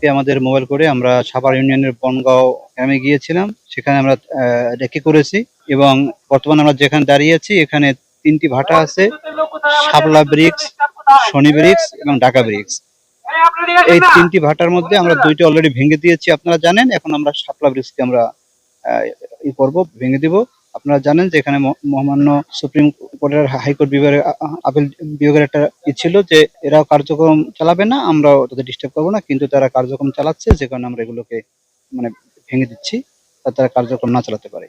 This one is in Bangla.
আজকে আমাদের মোবাইল করে আমরা সাভার ইউনিয়নের বনগাঁও গ্রামে গিয়েছিলাম। সেখানে আমরা রেকি করেছি এবং বর্তমানে আমরা যেখানে দাঁড়িয়ে আছি, এখানে তিনটি ভাটা আছে। শাপলা ব্রিক্স, শনি ব্রিক্স এবং ঢাকা ব্রিক্স। এই তিনটি ভাটার মধ্যে আমরা দুইটি অলরেডি ভেঙে দিয়েছি, আপনারা জানেন। এখন আমরা শাপলা ব্রিক্সকে আমরা ই করব, ভেঙে দিব। আপনারা জানেন যে এখানে মহামান্য সুপ্রিম কোর্টের হাইকোর্ট বিভাগের আপিল বিভাগের একটা ই ছিল যে এরা কার্যক্রম চালাবে না, আমরা তাদের ডিস্টার্ব করব না, কিন্তু তারা কার্যক্রম চালাচ্ছে, যে কারণে আমরা এগুলোকে মানে ভেঙে দিচ্ছি তারা কার্যক্রম না চালাতে পারে।